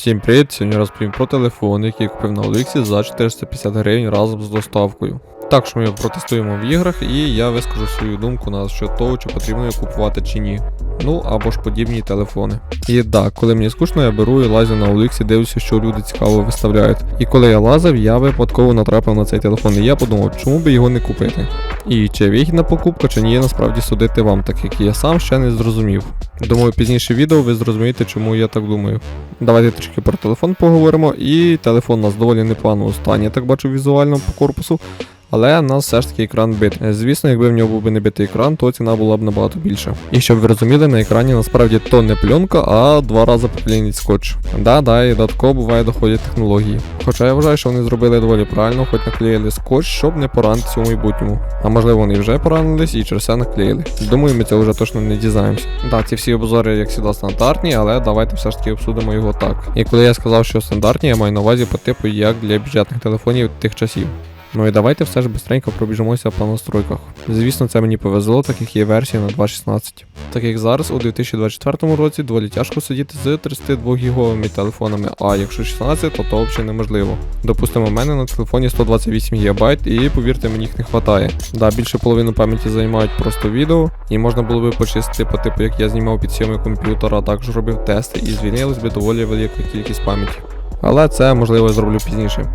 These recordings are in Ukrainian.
Всім привіт! Сьогодні розповім про телефон, який купив на Оліксі за 450 гривень разом з доставкою. Також ми його протестуємо в іграх і я вискажу свою думку на що того, чи потрібно його купувати чи ні. Ну або ж подібні телефони. І так, коли мені скучно, я беру і лазю на Оліксі, дивлюся, що люди цікаво виставляють. І коли я лазив, я випадково натрапив на цей телефон, і я подумав, чому би його не купити. І чи вигідна покупка, чи ні, насправді судити вам, так як я сам ще не зрозумів. Думаю, пізніше відео ви зрозумієте, чому я так думаю. Давайте трішки про телефон поговоримо. І телефон у нас доволі непоганого стані, я так бачу візуально по корпусу. Але в нас все ж таки екран битий. Звісно, якби в нього був би не битий екран, то ціна була б набагато більша. І щоб ви розуміли, на екрані насправді то не пленка, а два рази поклеєний скотч. Да, да, і додатково буває доходять технології. Хоча я вважаю, що вони зробили доволі правильно, хоч наклеїли скотч, щоб не поранитися у майбутньому. А можливо вони вже поранились і через це наклеїли. Думаю, ми цього вже точно не дізнаємося. Да, ці всі обзори, як завжди, стандартні, але давайте все ж таки обсудимо його так. І коли я сказав, що стандартні, я маю на увазі по типу як для бюджетних телефонів тих часів. Ну і давайте все ж бистренько пробіжимося по настройках. Звісно, це мені повезло, так як є версія на 2.16. Так як зараз у 2024 році доволі тяжко сидіти з 32 гіговими телефонами, а якщо 16, то то взагалі неможливо. Допустимо, у мене на телефоні 128 ГБ, і повірте, мені їх не вистачає. Да, більше половину пам'яті займають просто відео, і можна було би почистити по типу, як я знімав під сім'ю комп'ютера, а також робив тести, і звільнилась би доволі велика кількість пам'яті. Але це можливо я зроблю пізніше.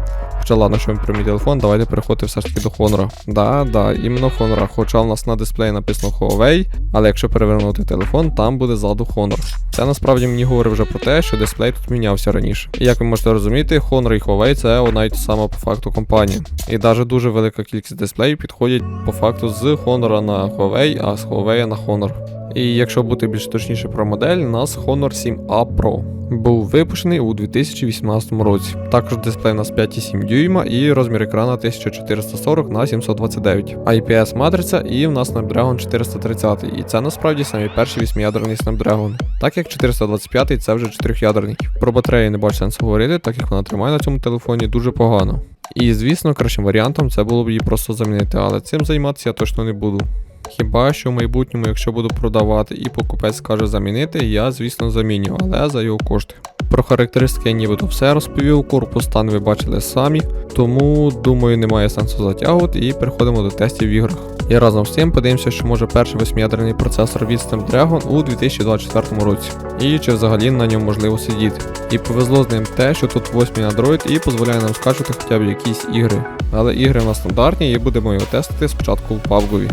Хоча ладно, що він про телефон, давайте переходити все ж таки до Honor. Да, да, іменно Honor. Хоча в нас на дисплеї написано Huawei, але якщо перевернути телефон, там буде ззаду Honor. Це насправді мені говорить вже про те, що дисплей тут мінявся раніше. І як ви можете розуміти, Honor і Huawei це одна й та сама по факту компанія. І навіть дуже велика кількість дисплеїв підходять по факту з Honor на Huawei, а з Huawei на Honor. І якщо бути більш точніше про модель, нас Honor 7A Pro. Був випущений у 2018 році. Також дисплей у нас 5,7 дюйма і розмір екрана 1440 на 729. IPS матриця і в нас Snapdragon 430. І це насправді самі перші 8-ядерний Snapdragon. Так як 425 це вже 4-ядерний. Про батарею не бачу сенсу говорити, так як вона тримає на цьому телефоні дуже погано. І звісно, кращим варіантом це було б її просто замінити, але цим займатися я точно не буду. Хіба що в майбутньому, якщо буду продавати і покупець скаже замінити, я звісно заміню, але за його кошти. Про характеристики я нібито все розповів, корпус стан ви бачили самі, тому думаю немає сенсу затягувати і переходимо до тестів в іграх. І разом з тим подивимося, що може перший восьмиядерний процесор від Snapdragon у 2024 році, і чи взагалі на ньому можливо сидіти. І повезло з ним те, що тут 8 Android і дозволяє нам скачувати хоча б якісь ігри. Але ігри в нас стандартні і будемо його тестити спочатку в PUBG.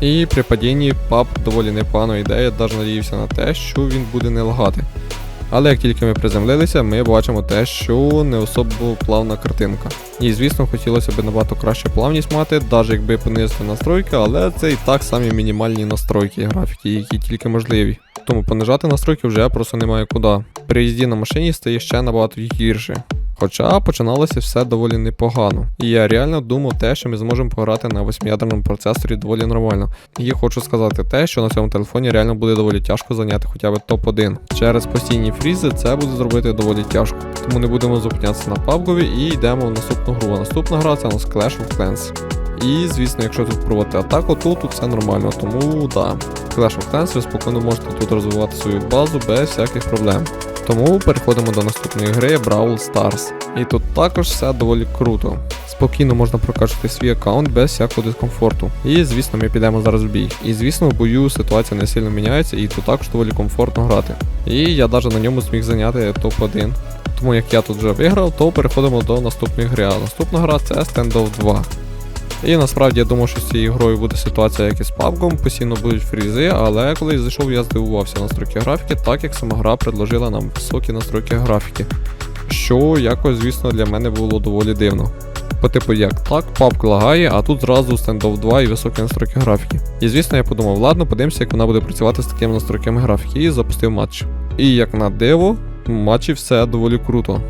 І при падінні PUB доволі непогано йде, я навіть надіявся на те, що він буде не лагати. Але як тільки ми приземлилися, ми бачимо те, що не особо плавна картинка. І звісно, хотілося б набагато краще плавність мати, навіть якби понизити настройки, але це і так самі мінімальні настройки графіки, які тільки можливі. Тому понижати настройки вже просто немає куди. При їзді на машині стає ще набагато гірше. Хоча починалося все доволі непогано. І я реально думав те, що ми зможемо пограти на восьмиядерному процесорі доволі нормально. І хочу сказати те, що на цьому телефоні реально буде доволі тяжко зайняти хоча б топ-1. Через постійні фрізи це буде зробити доволі тяжко. Тому не будемо зупинятися на PUBG і йдемо в наступну гру. Наступна гра це у нас Clash of Clans. І, звісно, якщо тут проводити атаку, то тут все нормально, тому да. Clash of Clans ви спокійно можете тут розвивати свою базу без всяких проблем. Тому переходимо до наступної гри Brawl Stars. І тут також все доволі круто. Спокійно можна прокачати свій аккаунт без всякого дискомфорту. І звісно, ми підемо зараз в бій. І звісно, в бою ситуація не сильно міняється, і тут також доволі комфортно грати. І я навіть на ньому зміг зайняти топ-1. Тому як я тут вже виграв, то переходимо до наступної гри. А наступна гра це Standoff 2. І насправді я думав, що з цією грою буде ситуація як і з PUBG, постійно будуть фрізи, але коли зайшов, я здивувався настройки графіки, так як сама гра предложила нам високі настройки графіки. Що якось, звісно, для мене було доволі дивно. По типу як так, PUBG лагає, а тут зразу Standoff 2 і високі настройки графіки. І звісно, я подумав, ладно, подивимося, як вона буде працювати з такими настройками графіки, і запустив матч. І як на диво, в матчі все доволі круто.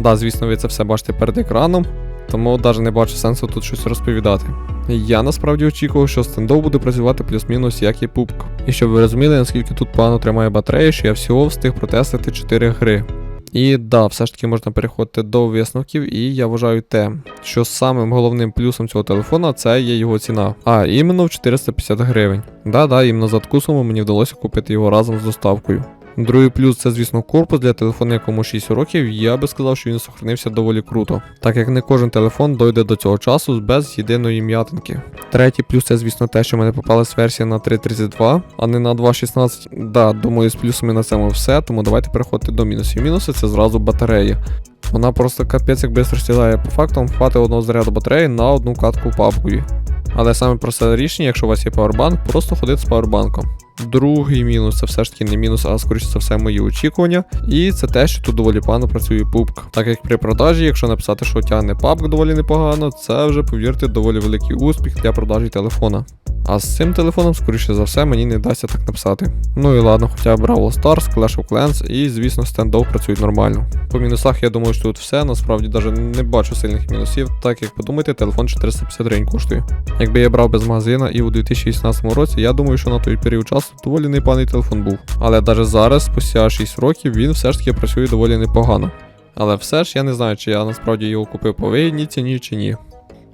Да, звісно, ви це все бачите перед екраном, тому навіть не бачу сенсу тут щось розповідати. Я насправді очікував, що стендов буде працювати плюс-мінус як і пупк. І щоб ви розуміли, наскільки тут погано тримає батарея, що я всього встиг протестити 4 гри. І да, все ж таки можна переходити до висновків, і я вважаю те, що самим головним плюсом цього телефона це є його ціна. А іменно в 450 гривень. Да-да, іменно за таку суму мені вдалося купити його разом з доставкою. Другий плюс це, звісно, корпус для телефону, якому 6 років. Я би сказав, що він сохранився доволі круто, так як не кожен телефон дойде до цього часу без єдиної м'ятинки. Третій плюс це, звісно, те, що в мене попалась версія на 3.32, а не на 2.16. Да, думаю, з плюсами на цьому все, тому давайте переходити до мінусів. Мінуси це зразу батарея. Вона просто капець як швидко стілає. По факту хватить одного заряду батареї на одну катку папкові. Але саме просте рішення, якщо у вас є павербанк, просто ходити з павербанком. Другий мінус це все ж таки не мінус, а скоріше за все мої очікування. І це те, що тут доволі погано працює пупк. Так як при продажі, якщо написати, що тягне папк доволі непогано, це вже, повірте, доволі великий успіх для продажі телефона. А з цим телефоном, скоріше за все, мені не вдасться так написати. Ну і ладно, хоча б Brawl Stars, Clash of Clans і, звісно, Standoff працюють нормально. По мінусах, я думаю, що тут все, насправді навіть не бачу сильних мінусів, так як подумайте, телефон 450 гривень коштує. Якби я брав без магазина і у 2018 році, я думаю, що на той період часу доволі непоганий телефон був. Але навіть зараз, спустя 6 років, він все ж таки працює доволі непогано. Але все ж я не знаю, чи я насправді його купив по вигідній ціні чи ні.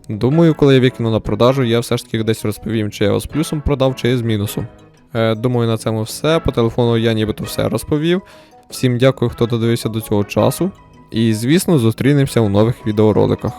Думаю, коли я викину на продажу, я все ж таки десь розповім, чи я його з плюсом продав, чи з мінусом. Е, думаю, на цьому все. По телефону я нібито все розповів. Всім дякую, хто додивився до цього часу. І звісно, зустрінемося у нових відеороликах.